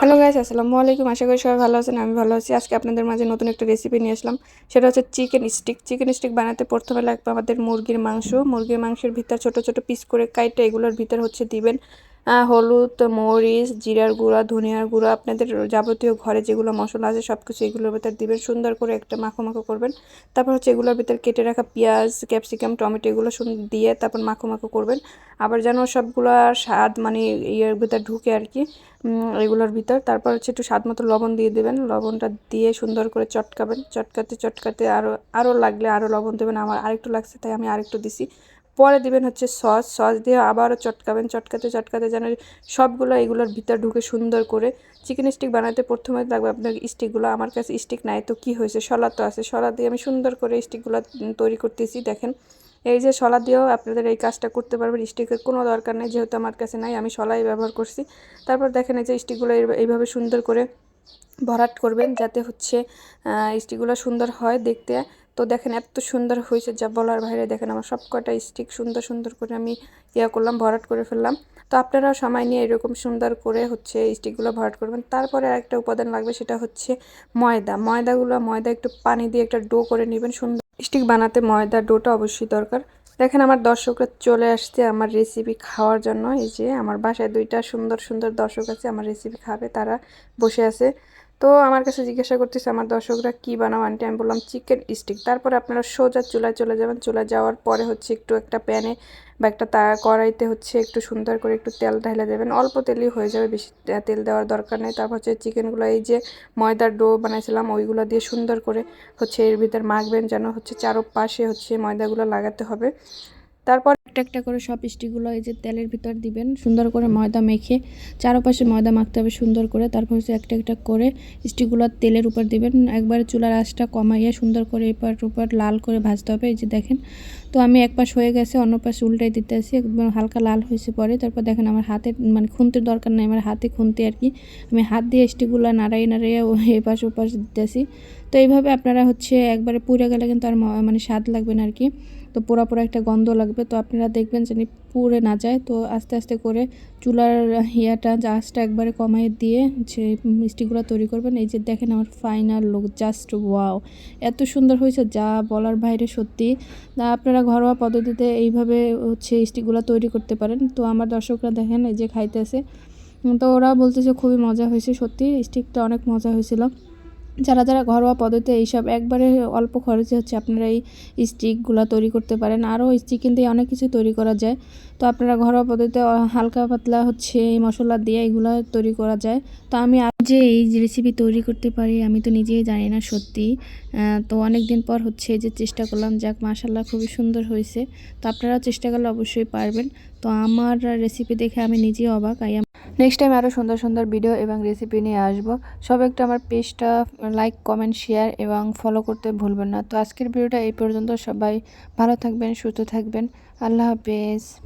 Hello guys আসসালামু আলাইকুম। আশা করি সবাই ভালো আছেন, আমি ভালো আছি। আজকে আপনাদের মাঝে নতুন একটা রেসিপি নিয়ে আসলাম। সেটা হচ্ছে চিকেন স্টিক চিকেন স্টিক বানাতে প্রথমে লাগবে আমাদের মুরগির মাংস। মুরগির মাংসের ভিতর ছোট ছোট পিস করে কাইটে এগুলোর ভিতর হচ্ছে দিবেন। হলুদ, মরিচ, জিরার গুঁড়া, ধনিয়ার গুঁড়া, আপনাদের যাবতীয় ঘরে যেগুলো মশলা আছে সব কিছু এগুলোর ভিতর দিবেন। সুন্দর করে একটা মাখো মাখো করবেন। তারপর হচ্ছে এগুলোর ভিতর কেটে রাখা পেঁয়াজ, ক্যাপসিকাম, টমেটো এগুলো দিয়ে তারপর মাখো মাখো করবেন। আবার যেন সবগুলো স্বাদ মানে ইয়ের ভিতর ঢুকে আর কি এগুলোর ভিতর। তারপর হচ্ছে একটু স্বাদ মতো লবণ দিয়ে দেবেন। লবণটা দিয়ে সুন্দর করে চটকাবেন। চটকাতে চটকাতে আরও আরও লাগলে আরও লবণ দেবেন। আমার আরেকটু লাগছে, তাই আমি আরেকটু দিছি। পরে দিবেন হচ্ছে সস সস দিয়ে আবারও চটকাবেন, চটকাতে চটকাতে যেন সবগুলো এগুলোর ভিতর ঢুকে সুন্দর করে চিকেন স্টিক বানাতে প্রথমে লাগবে আপনার স্টিকগুলো আমার কাছে স্টিক নাই তো কি হয়েছে? শলা তো আছে শলা দিয়ে আমি সুন্দর করে স্টিকগুলো তৈরি করতেছি, দেখেন। এই যে শলা দিয়েও আপনাদের এই কাজটা করতে পারবেন স্টিকের কোনো দরকার নেই, যেহেতু আমার কাছে নাই, আমি শলাই ব্যবহার করছি। তারপর দেখেন এই যে স্টিকগুলো এইভ- এইভাবে সুন্দর করে ভরাট করবেন, যাতে হচ্ছে স্টিকগুলো সুন্দর হয় দেখতে। তো দেখেন এত সুন্দর হয়েছে যা বলার বাইরে। দেখেন আমার সব কটা স্টিক সুন্দর সুন্দর করে আমি ইয়া করলাম, ভরাট করে ফেললাম। তো আপনারাও সময় নিয়ে এরকম সুন্দর করে হচ্ছে স্টিকগুলো ভরাট করবেন। তারপরে আরেকটা উপাদান লাগবে, সেটা হচ্ছে ময়দা। ময়দাগুলো, ময়দা একটু পানি দিয়ে একটা ডো করে নেবেন। সুন্দর স্টিক বানাতে ময়দা ডোটা অবশ্যই দরকার। দেখেন আমার দর্শকরা চলে আসছে আমার রেসিপি খাওয়ার জন্য। এই যে আমার বাসায় দুইটা সুন্দর সুন্দর দর্শক আছে, আমার রেসিপি খাবে, তারা বসে আছে। তো আমার কাছে জিজ্ঞাসা করতেছে, আমার দর্শকরা কি বানাও? আন্টি আমি বললাম চিকেন স্টিক তারপরে আপনারা সোজা চুলায় চলে যাবেন। চুলায় যাওয়ার পরে হচ্ছে একটু একটা প্যানে বা একটা তা কড়াইতে হচ্ছে একটু সুন্দর করে একটু তেল ঢেলে দেবেন। অল্প তেলই হয়ে যাবে, বেশি তেল দেওয়ার দরকার নেই। তারপর হচ্ছে চিকেনগুলো এই যে ময়দার ডো বানাইছিলাম, ওইগুলো দিয়ে সুন্দর করে হচ্ছে এর ভিতর মাখবেন, যেন হচ্ছে চারোপাশে হচ্ছে ময়দাগুলো লাগাতে হবে। তারপর একটা একটা করে সব স্টিকগুলো এই যে তেলের ভিতর দিবেন, সুন্দর করে ময়দা মেখে চারপাশে ময়দা মাখতে হবে সুন্দর করে। তারপর হচ্ছে একটা একটা করে স্টিকগুলো তেলের উপর দিবেন। একবারে চুলার আঁচটা কমাইয়ে সুন্দর করে এপার উপর লাল করে ভাজতে হবে। এই যে দেখেন, তো আমি এক পাশ হয়ে গেছে, অন্য পাশে উল্টাই দিতে আসি একদম হালকা লাল হয়েছে পরে। তারপর দেখেন আমার হাতে মানে খুন্তির দরকার নেই, আমার হাতে খুনতে আর কি। আমি হাত দিয়ে স্টিকগুলো নাড়াই, নাড়াইয়ে এপাশ ওপাশ দিতেছি। তো এইভাবে আপনারা হচ্ছে একবারে পুড়ে গেলে কিন্তু আর মানে স্বাদ লাগবে না আর কি তো পোড়া পোড়া একটা গন্ধ লাগবে। তো আপনারা দেখবেন যেন পুড়ে না যায়। তো আস্তে আস্তে করে চুলার ইয়াটা আঁচটা একবারে কমাই দিয়ে যে মিষ্টিগুলো তৈরি করবেন। এই যে দেখেন আমার ফাইনাল লুক, জাস্ট ওয়াও। এত সুন্দর হয়েছে যা বলার বাইরে সত্যি। তা আপনারা ঘরোয়া পদ্ধতিতে এইভাবে হচ্ছে স্টিকগুলো তৈরি করতে পারেন। তো আমার দর্শকরা দেখেন এই যে খাইতেছে। তো ওরা বলতেছে খুবই মজা হয়েছে সত্যি। স্টিকটা অনেক মজা হয়েছিল। যারা যারা ঘরোয়া পদ্ধতিতে এইসব একবারে অল্প খরচে হচ্ছে আপনারা এই স্টিকগুলো তৈরি করতে পারেন। আরও চিকেন দিয়ে অনেক কিছু তৈরি করা যায়। তো আপনারা ঘরোয়া পদ্ধতিতে হালকা পাতলা হচ্ছে এই মশলা দিয়ে এগুলো তৈরি করা যায়। তো আমি যে এই রেসিপি তৈরি করতে পারি, আমি তো নিজেই জানি না সত্যি। তো অনেক দিন পর হচ্ছে যে চেষ্টা করলাম, যাক মাশাল্লাহ খুবই সুন্দর হয়েছে। তো আপনারাও চেষ্টা করলে অবশ্যই পারবেন। তো আমার রেসিপি দেখে আমি নিজেই অবাক, আই নেক্সট টাইম আরও সুন্দর সুন্দর ভিডিও এবং রেসিপি নিয়ে আসব। সব একটু আমার পেজটা লাইক কমেন্ট শেয়ার এবং ফলো করতে ভুলবেন না। তো আজকের ভিডিওটা এই পর্যন্ত। সবাই ভালো থাকবেন, সুস্থ থাকবেন। আল্লাহ হাফেজ।